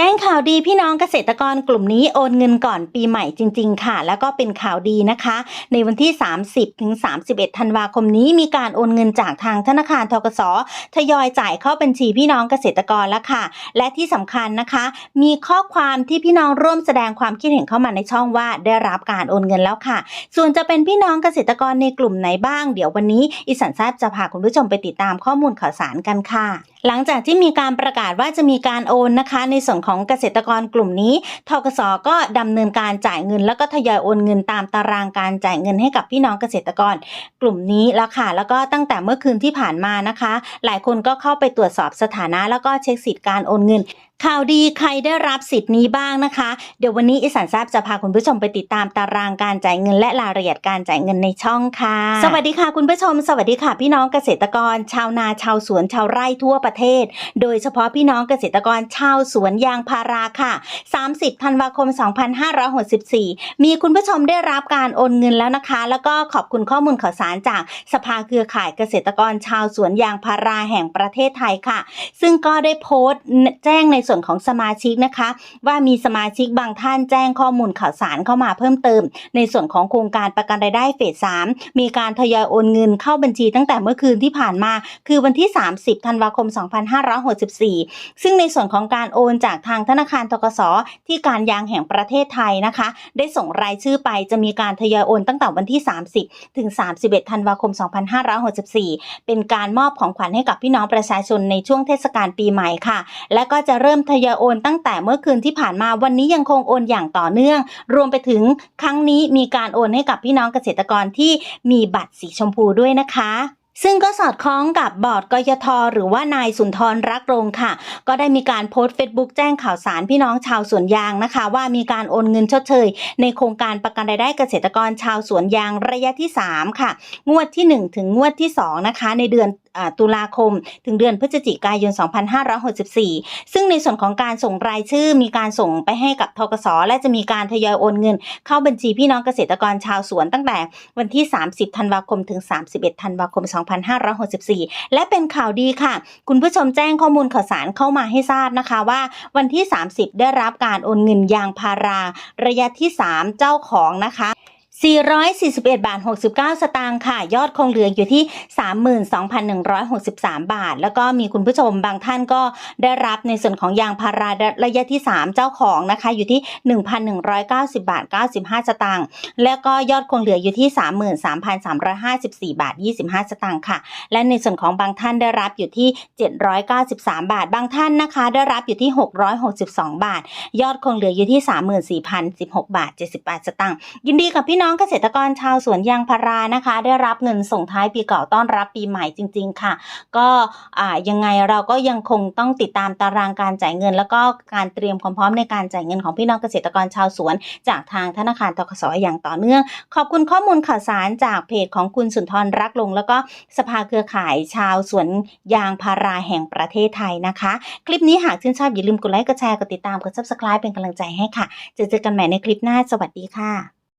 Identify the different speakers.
Speaker 1: แจ้งข่าวดีพี่น้องเกษตรกรกลุ่มนี้โอนเงินก่อนปีใหม่จริง ๆ ค่ะ แล้วก็เป็นข่าวดีนะคะ ในวันที่ 30ถึง31 ธันวาคมนี้มีการโอนเงินจากทางธนาคารทกสทยอยจ่ายเข้าบัญชีพี่น้องเกษตรกรแล้วค่ะ และที่สำคัญนะคะ มีข้อความที่พี่น้องร่วมแสดงความคิดเห็นเข้ามาในช่องว่าได้รับการโอนเงินแล้วค่ะ ส่วนจะเป็นพี่น้องเกษตรกรในกลุ่มไหนบ้างเดี๋ยววันนี้อีสันทราบจะพาคุณผู้ชมไปติดตามข้อมูลข่าวสารกันค่ะ หลังจากที่มีการประกาศว่าจะมีการโอนนะคะ ในส่วนของเกษตรกรกลุ่มนี้ทกสก็ดำเนินการจ่ายเงิน แล้วก็ทยอยโอนเงินตามตารางการจ่ายเงินให้กับพี่น้องเกษตรกรกลุ่มนี้แล้วค่ะ แล้วก็ตั้งแต่เมื่อคืนที่ผ่านมานะคะ หลายคนก็เข้าไปตรวจสอบสถานะ แล้วก็เช็คสิทธิ์การโอนเงิน ข่าวดีใครได้รับสิทธิ์นี้บ้างนะคะ เดี๋ยววันนี้อีสานทราบจะพาคุณผู้ชมไปติดตามตารางการจ่ายเงินและรายละเอียดการจ่ายเงินในช่องค่ะ สวัสดีค่ะคุณผู้ชม สวัสดีค่ะ พี่น้องเกษตรกร ชาวนาชาวสวนชาวไร่ทั่วประเทศ โดยเฉพาะพี่น้องเกษตรกรชาวสวนยางพาราค่ะ 30ธันวาคม 2564 มีคุณผู้ชมได้รับการโอนเงินแล้วนะคะ แล้วก็ขอบคุณข้อมูลข่าวสารจากสภาเครือข่ายเกษตรกรชาวสวนยางพาราแห่งประเทศไทยค่ะ ซึ่งก็ได้โพสต์แจ้งในส่วนของสมาชิกนะคะ ว่ามีสมาชิกบางท่านแจ้งข้อมูลข่าวสารเข้ามาเพิ่มเติม ในส่วนของโครงการประกันรายได้เฟส 3 มีการทยอยโอนเงินเข้าบัญชีตั้งแต่เมื่อคืนที่ผ่านมา คือวันที่ 30 ธันวาคม 2564 ซึ่งในส่วนของการโอนจากทางธนาคารทกสที่การยางแห่งประเทศไทยนะคะ ได้ส่งรายชื่อไปจะมีการทยอยโอนตั้งแต่วันที่ 30 ถึง 31 ธันวาคม 2564 เป็นการมอบของขวัญให้กับพี่น้องประชาชนในช่วงเทศกาลปีใหม่ค่ะ และก็จะเริ่มทยอยโอนตั้งแต่เมื่อคืนที่ผ่านมาวันนี้ยังคงโอนอย่างต่อเนื่อง รวมไปถึงครั้งนี้มีการโอนให้กับพี่น้องเกษตรกรที่มีบัตรสีชมพูด้วยนะคะซึ่งก็สอดคล้องกับบอร์ดกยทหรือว่านายสุนทรรักรงค่ะ ก็ได้มีการโพสต์เฟซบุ๊กแจ้งข่าวสารพี่น้องชาวสวนยางนะคะ ว่ามีการโอนเงินชดเชย ในโครงการประกันรายได้เกษตรกรชาวสวนยางระยะที่ 3 ค่ะ งวดที่ 1 ถึงงวดที่ 2 นะคะ ในเดือนตุลาคม ถึงเดือนพฤศจิกายน 2564 ซึ่งในส่วนของการส่งรายชื่อมีการส่งไปให้กับทกสและจะมีการทยอยโอนเงิน เข้าบัญชีพี่น้องเกษตรกรชาวสวนตั้งแต่วันที่ 30 ธันวาคม ถึง 31 ธันวาคม 2564 และเป็นข่าวดีค่ะ คุณผู้ชมแจ้งข้อมูลข่าวสารเข้ามาให้ทราบนะคะว่า วันที่ 30 ได้รับการโอนเงินยางพารา ระยะที่ 3 เจ้าของนะคะ 441 บาท 69 สตางค์ค่ะ ยอดคงเหลืออยู่ที่ 32,163 บาท แล้วก็มีคุณผู้ชมบางท่านก็ได้รับในส่วนของยางพาราระยะที่ 3 เจ้าของนะคะ อยู่ที่ 1,190 บาท 95 สตางค์แล้วก็ยอดคงเหลืออยู่ที่ 33,354 บาท 25 สตางค์ค่ะ และในส่วนของบางท่านได้รับอยู่ที่ 793 บาท บางท่านนะคะ ได้รับอยู่ที่ 662 บาท ยอดคงเหลืออยู่ที่ 34,016 บาท 78 สตางค์ยินดีกับพี่น้อง้องเกษตรกรชาวสวนยางพารานะคะ ได้รับเงินส่งท้ายปีเก่าต้อนรับปีใหม่จริง ๆ ค่ะ ก็ยังไงเราก็ยังคงต้องติดตามตารางการจ่ายเงิน แล้วก็การเตรียมความพร้อมในการจ่ายเงินของพี่น้องเกษตรกรชาวสวน จากทางธนาคารทกสอย่างต่อเนื่อง ขอบคุณข้อมูลข่าวสารจากเพจของคุณสุนทรรักลง แล้วก็สภาเครือข่ายชาวสวนยางพาราแห่งประเทศไทยนะคะ คลิปนี้หากชื่นชอบอย่าลืมกดไลค์กดแชร์กดติดตามกด subscribe เป็นกำลังใจให้ค่ะจอเจอกันใหม่ในคลิปหน้าสวัสดีค่ะ